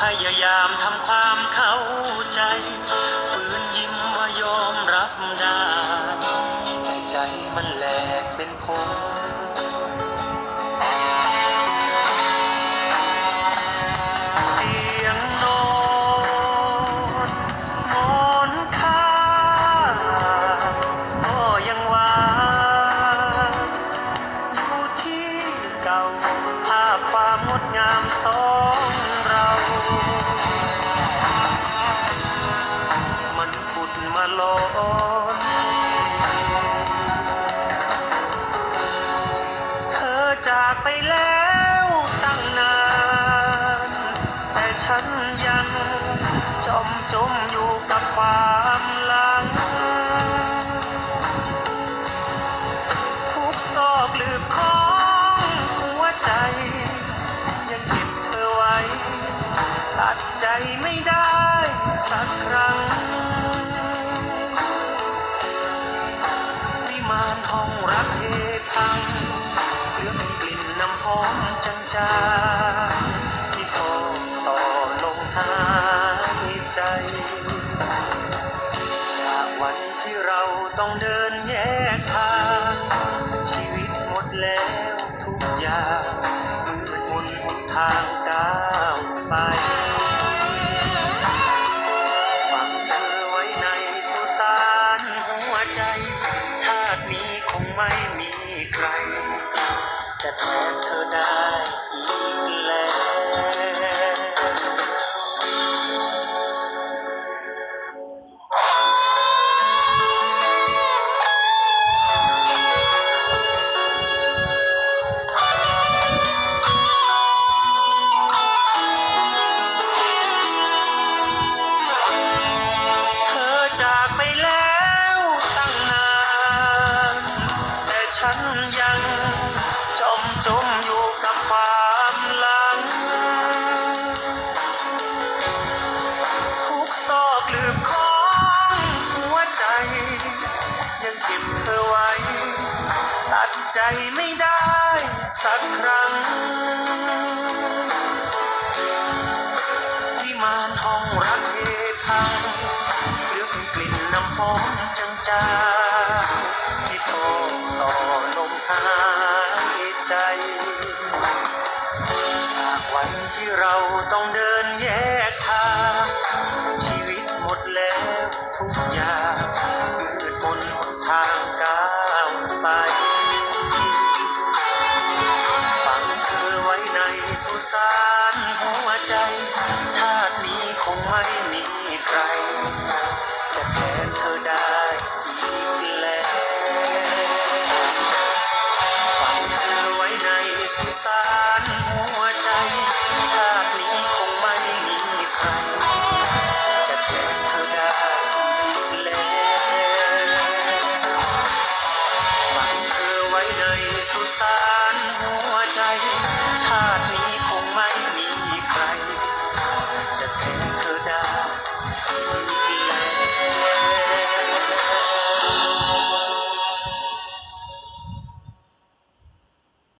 พยายามทำความเข้าใจฝืนยิ้มว่ายอมรับได้แต่ใจมันแหลกเป็นผง ไปแล้วตั้งนาน แต่ฉันยังจมจมอยู่กับความหลัง ทุกซอกลืบของหัวใจ ยังเก็บเธอไว้ ตัดใจไม่ได้สักครั้งวิมานห้องรักเทพังเหลือเป็น กลิ่นน้ำหอมจางที่ทอต่อลมหายใจ จากวันที่เราต้องเดินแยกทาง ชีวิตหมดแล้วทุกอย่างมืดมนหนทางก้าวไปฝังเธอไว้ในสุสานหัวใจ ชาตินี้คงไม่มีใคร จะแทน เใจไม่ได้สักครั้งวิมานห้องรักเทพังเหลือเป็นกลิ่นน้ำหอมจางๆที่ทอต่อลมหายใจ จากวันที่เราต้องเดินแย สานหัวใจ ชาตินี้คงไม่มีใคร จะแทนเธอได้อีกแล้วฝังเธอไว้ในสุสาน